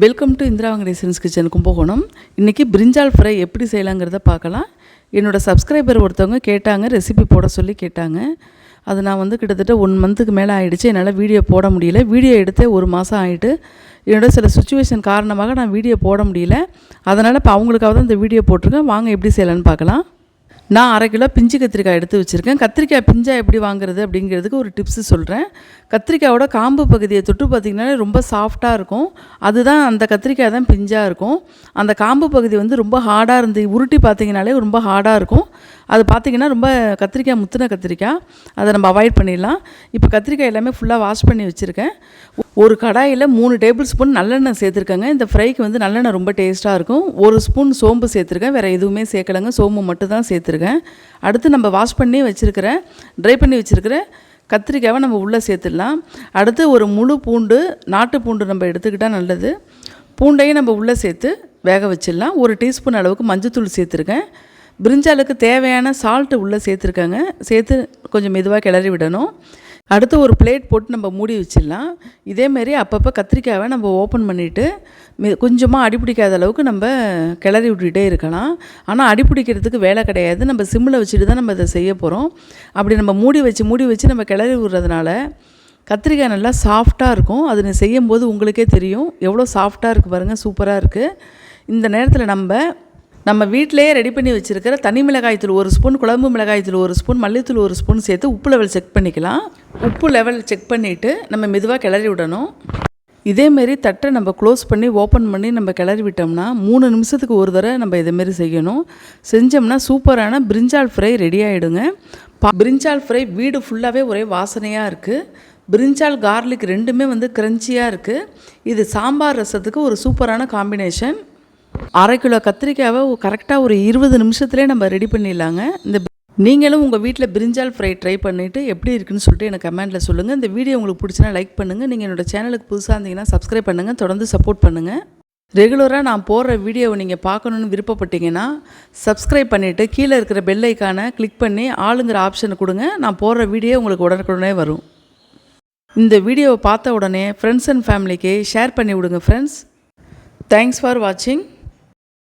Welcome to Indira வெங்கடேசன்ஸ் kitchen Kumbakonam. இன்றைக்கி brinjal fry எப்படி செய்யலாங்கிறத பார்க்கலாம். என்னோடய சப்ஸ்கிரைபர் ஒருத்தவங்க கேட்டாங்க ரெசிபி போட சொல்லி கேட்டாங்க. அது நான் வந்து கிட்டத்தட்ட ஒன் மந்த்துக்கு மேலே ஆகிடுச்சு என்னால் வீடியோ போட முடியல. வீடியோ எடுத்தே ஒரு மாதம் ஆகிட்டு என்னோட சில சுச்சுவேஷன் காரணமாக நான் வீடியோ போட முடியல. அதனால் இப்போ அவங்களுக்காக தான் இந்த வீடியோ போட்டிருக்கேன். வாங்க எப்படி செய்யலான்னு பார்க்கலாம். நான் அரை கிலோ பிஞ்சு கத்திரிக்காய் எடுத்து வச்சுருக்கேன். கத்திரிக்காய் பிஞ்சா எப்படி வாங்குறது அப்படிங்கிறதுக்கு ஒரு டிப்ஸு சொல்கிறேன் கத்திரிக்காயோட காம்பு பகுதியை தொட்டு பார்த்திங்கன்னா ரொம்ப சாஃப்டாக இருக்கும். அதுதான் அந்த கத்திரிக்காய் தான் பிஞ்சாக இருக்கும். அந்த காம்பு பகுதி வந்து ரொம்ப ஹார்டாக இருந்து உருட்டி பார்த்தீங்கனாலே ரொம்ப ஹார்டாக இருக்கும். அது பார்த்திங்கன்னா ரொம்ப கத்திரிக்காய் முத்தின கத்திரிக்காய். அதை நம்ம அவாய்ட் பண்ணிடலாம். இப்போ கத்திரிக்காய் எல்லாமே ஃபுல்லாக வாஷ் பண்ணி வச்சுருக்கேன். ஒரு கடாயில் மூணு டேபிள் ஸ்பூன் நல்லெண்ணெய் சேர்த்துருக்கேங்க. இந்த ஃப்ரைக்கு வந்து நல்லெண்ணெய் ரொம்ப டேஸ்ட்டாக இருக்கும். ஒரு ஸ்பூன் சோம்பு சேர்த்துருக்கேன். வேறு எதுவுமே சேர்க்கலைங்க. சோம்பு மட்டும் தான் சேர்த்துருக்கேன். அடுத்து நம்ம வாஷ் பண்ணி வச்சுருக்கிற ட்ரை பண்ணி வச்சுருக்கிற கத்திரிக்காவை நம்ம உள்ளே சேர்த்துடலாம். அடுத்து ஒரு முழு பூண்டு நாட்டு பூண்டு நம்ம எடுத்துக்கிட்டால் நல்லது. பூண்டையும் நம்ம உள்ளே சேர்த்து வேக வச்சிடலாம். ஒரு டீஸ்பூன் அளவுக்கு மஞ்சத்தூள் சேர்த்துருக்கேன். பிரிஞ்சாலுக்கு தேவையான சால்ட்டு உள்ளே சேர்த்துருக்காங்க. சேர்த்து கொஞ்சம் மெதுவாக கிளறி விடணும். அடுத்து ஒரு பிளேட் போட்டு நம்ம மூடி வச்சிடலாம். இதேமாரி அப்பப்போ கத்திரிக்காவை நம்ம ஓப்பன் பண்ணிவிட்டு கொஞ்சமாக அடிப்பிடிக்காத அளவுக்கு நம்ம கிளறி விட்டுகிட்டே இருக்கலாம். ஆனால் அடிப்பிடிக்கிறதுக்கு வேலை கிடையாது. நம்ம சிம்மில் வச்சுட்டு தான் நம்ம இதை செய்ய போகிறோம் அப்படி நம்ம மூடி வச்சு மூடி வச்சு நம்ம கிளறி விடுறதுனால கத்திரிக்காய் நல்லா சாஃப்டாக இருக்கும். அது செய்யும்போது உங்களுக்கே தெரியும். எவ்வளோ சாஃப்டாக இருக்குது பாருங்கள் சூப்பராக இருக்குது இந்த நேரத்தில் நம்ம நம்ம வீட்டிலேயே ரெடி பண்ணி வச்சுருக்கிற தனி மிளகாயத்தில் ஒரு ஸ்பூன் குழம்பு மிளகாய்த்தூள் ஒரு ஸ்பூன் மல்லித்தூள் ஒரு ஸ்பூன் சேர்த்து உப்பு லெவல் செக் பண்ணிக்கலாம். உப்பு லெவல் செக் பண்ணிவிட்டு நம்ம மெதுவாக கிளறி விடணும். இதேமாரி தட்டை நம்ம க்ளோஸ் பண்ணி ஓப்பன் பண்ணி நம்ம கிளறி விட்டோம்னா மூணு நிமிஷத்துக்கு ஒரு தடவை நம்ம இதேமாரி செய்யணும். செஞ்சோம்னா சூப்பரான பிரிஞ்சால் ஃப்ரை ரெடி ஆகிடுங்க பிரிஞ்சால் ஃப்ரை வீடு ஃபுல்லாகவே ஒரே வாசனையாக இருக்குது பிரிஞ்சால் கார்லிக் ரெண்டுமே வந்து க்ரன்ச்சியாக இருக்குது இது சாம்பார் ரசத்துக்கு ஒரு சூப்பரான காம்பினேஷன் அரை கிலோ கத்திரிக்காவை கரெக்டாக ஒரு இருபது நிமிஷத்துலேயே நம்ம ரெடி பண்ணிடலாங்க. இந்த நீங்களும் உங்கள் வீட்டில் பிரிஞ்சால் ஃப்ரை ட்ரை பண்ணிவிட்டு எப்படி இருக்குன்னு சொல்லிட்டு எனக்கு கமெண்ட்டில் சொல்லுங்கள் இந்த வீடியோ உங்களுக்கு பிடிச்சினா லைக் பண்ணுங்கள் நீங்கள் என்னோடய சேனலுக்கு புதுசாக இருந்தீங்கன்னா சப்ஸ்கிரைப் பண்ணுங்கள் தொடர்ந்து சப்போர்ட் பண்ணுங்கள் ரெகுலராக நான் போடுற வீடியோவை நீங்கள் பார்க்கணுன்னு விருப்பப்பட்டீங்கன்னா சப்ஸ்கிரைப் பண்ணிவிட்டு கீழே இருக்கிற பெல் ஐக்கானை கிளிக் பண்ணி ஆளுங்கிற ஆப்ஷனை கொடுங்க. நான் போடுற வீடியோ உங்களுக்கு உடனுக்குடனே வரும். இந்த வீடியோவை பார்த்த உடனே ஃப்ரெண்ட்ஸ் அண்ட் ஃபேமிலிக்கு ஷேர் பண்ணி விடுங்க ஃப்ரெண்ட்ஸ் தேங்க்ஸ் ஃபார் வாட்சிங்